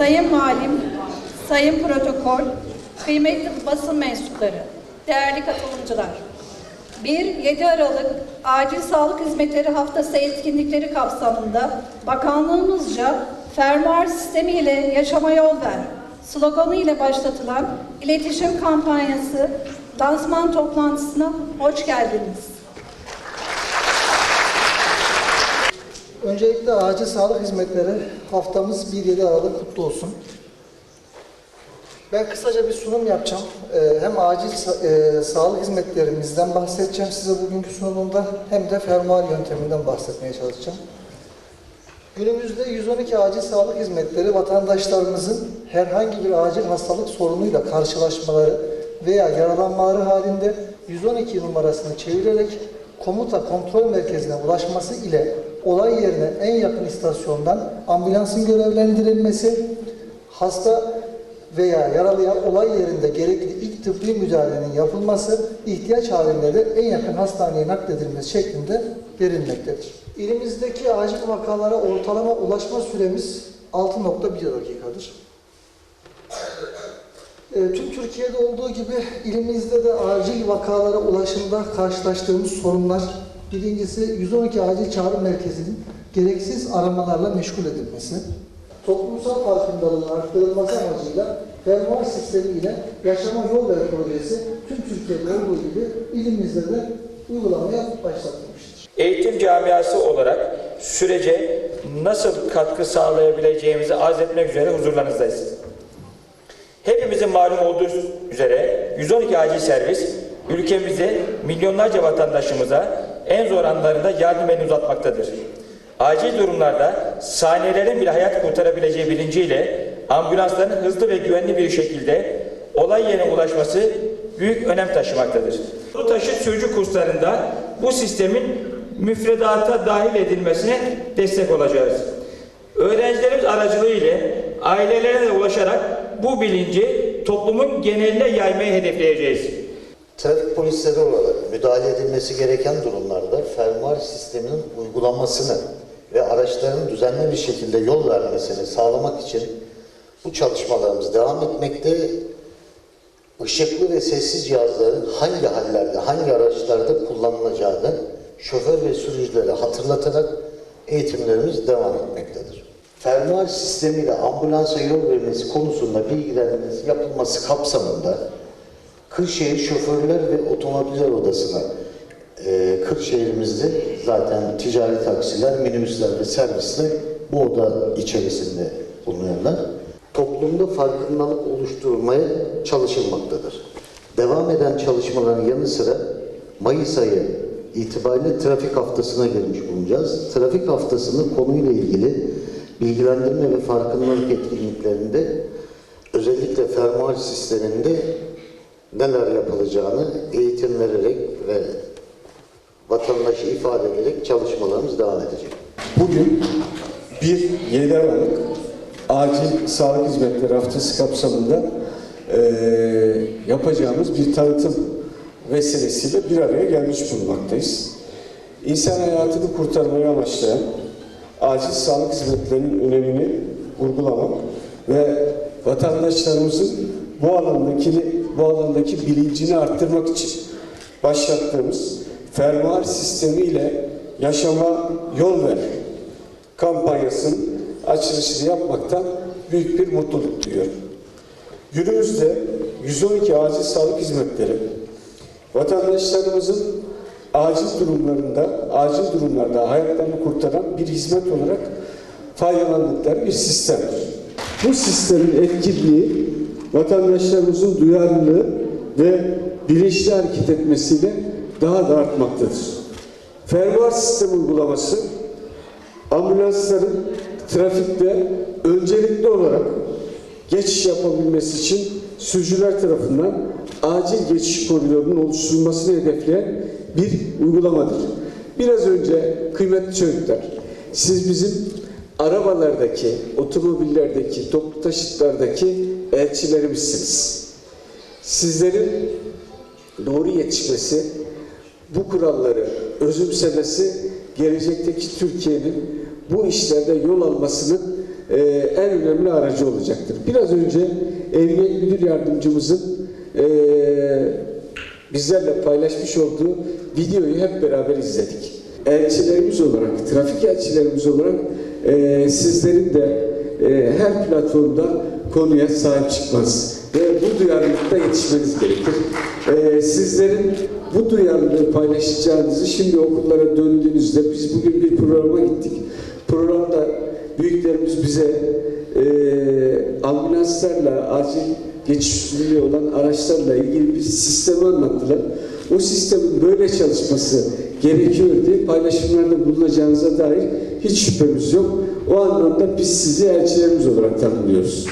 Sayın Valim, Sayın Protokol, kıymetli basın mensupları, değerli katılımcılar. 1-7 Aralık Acil Sağlık Hizmetleri Haftası etkinlikleri kapsamında bakanlığımızca fermuar sistemi ile yaşama yol ver sloganı ile başlatılan iletişim kampanyası lansman toplantısına hoş geldiniz. Öncelikle acil sağlık hizmetleri haftamız 1-7 Aralık kutlu olsun. Ben kısaca bir sunum yapacağım. Ee, hem acil e, sağlık hizmetlerimizden bahsedeceğim size bugünkü sunumumda hem de fermuar yönteminden bahsetmeye çalışacağım. Günümüzde 112 acil sağlık hizmetleri vatandaşlarımızın herhangi bir acil hastalık sorunuyla karşılaşmaları veya yaralanmaları halinde 112 numarasını çevirerek komuta kontrol merkezine ulaşması ile olay yerine en yakın istasyondan ambulansın görevlendirilmesi, hasta veya yaralıya olay yerinde gerekli ilk tıbbi müdahalenin yapılması, ihtiyaç halinde de en yakın hastaneye nakledilmesi şeklinde verilmektedir. İlimizdeki acil vakalara ortalama ulaşma süremiz 6.1 dakikadır. E, tüm Türkiye'de olduğu gibi ilimizde de acil vakalara ulaşımda karşılaştığımız sorunlar birincisi 112 acil çağrı merkezinin gereksiz aramalarla meşgul edilmesi, toplumsal farkındalığın arttırılması amacıyla fermuar sistemi ile yaşama yol ver projesi tüm Türkiye'de olduğu gibi ilimizde de uygulamaya başlatılmıştır. Eğitim camiası olarak sürece nasıl katkı sağlayabileceğimizi arz etmek üzere huzurlarınızdayız. Hepimizin malum olduğu üzere 112 acil servis ülkemizde milyonlarca vatandaşımıza en zor anlarında yardım elini uzatmaktadır. Acil durumlarda saniyelerin bile hayat kurtarabileceği bilinciyle ambulansların hızlı ve güvenli bir şekilde olay yerine ulaşması büyük önem taşımaktadır. Bu taşıt sürücü kurslarında bu sistemin müfredata dahil edilmesine destek olacağız. Öğrencilerimiz aracılığı ile ailelerine ulaşarak bu bilinci toplumun geneline yaymayı hedefleyeceğiz. Trafik polisleri olarak müdahale edilmesi gereken durumlarda fermuar sisteminin uygulanmasını ve araçların düzenli bir şekilde yol vermesini sağlamak için bu çalışmalarımız devam etmekte. Işıklı ve sessiz cihazların hangi hallerde, hangi araçlarda kullanılacağını şoför ve sürücülere hatırlatarak eğitimlerimiz devam etmektedir. Fermuar sistemiyle ambulansa yol vermesi konusunda bilgilendirmesi yapılması kapsamında Kırşehir Şoförler ve Otomobiller Odası'na e, Kırşehir'imizde zaten ticari taksiler, minibüsler ve servisler bu oda içerisinde bulunuyorlar. Toplumda farkındalık oluşturmaya çalışılmaktadır. Devam eden çalışmaların yanı sıra Mayıs ayı itibariyle trafik haftasına girmiş bulunacağız. Trafik haftasının konuyla ilgili bilgilendirme ve farkındalık etkinliklerinde özellikle fermuar sisteminde neler yapılacağını eğitim vererek ve vatandaşı ifade ederek çalışmalarımız devam edecek. Bugün 1-7 Aralık Acil Sağlık Hizmetleri Haftası kapsamında eee, yapacağımız bir tanıtım vesilesiyle bir araya gelmiş bulunmaktayız. İnsan hayatını kurtarmayı amaçlayan acil sağlık hizmetlerinin önemini vurgulamak ve vatandaşlarımızın bu alandaki bu alandaki bilincini arttırmak için başlattığımız fermuar sistemiyle yaşama yol ver kampanyasının açılışını yapmaktan büyük bir mutluluk duyuyorum. Günümüzde 112 acil sağlık hizmetleri vatandaşlarımızın acil durumlarında, acil durumlarda hayatlarını kurtaran bir hizmet olarak faydalandıkları bir sistemdir. Bu sistemin etkinliği vatandaşlarımızın duyarlılığı ve bilinçli hareket etmesiyle daha da artmaktadır. Fermuar sistem uygulaması ambulansların trafikte öncelikli olarak geçiş yapabilmesi için sürücüler tarafından acil geçiş koridorunun oluşturulmasını hedefleyen bir uygulamadır. Biraz önce kıymetli çocuklar, siz bizim arabalardaki, otomobillerdeki, toplu taşıtlardaki elçilerimizsiniz. Sizlerin doğru yetişmesi, bu kuralları özümsemesi gelecekteki Türkiye'nin bu işlerde yol almasının e, en önemli aracı olacaktır. Biraz önce Emniyet Müdür Yardımcımızın e, bizlerle paylaşmış olduğu videoyu hep beraber izledik. Elçilerimiz olarak, trafik elçilerimiz olarak e, sizlerin de e, her platformda konuya sahip çıkmanız ve bu duyarlılıkta yetişmeniz gerekir. E, sizlerin bu duyarlılığı paylaşacağınızı şimdi okullara döndüğünüzde biz bugün bir programa gittik. Programda büyüklerimiz bize e, ambulanslarla acil geçişliliği olan araçlarla ilgili bir sistemi anlattılar. O sistemin böyle çalışması gerekiyor diye paylaşımlarda bulunacağınıza dair hiç şüphemiz yok. O anlamda biz sizi elçilerimiz olarak tanımlıyoruz.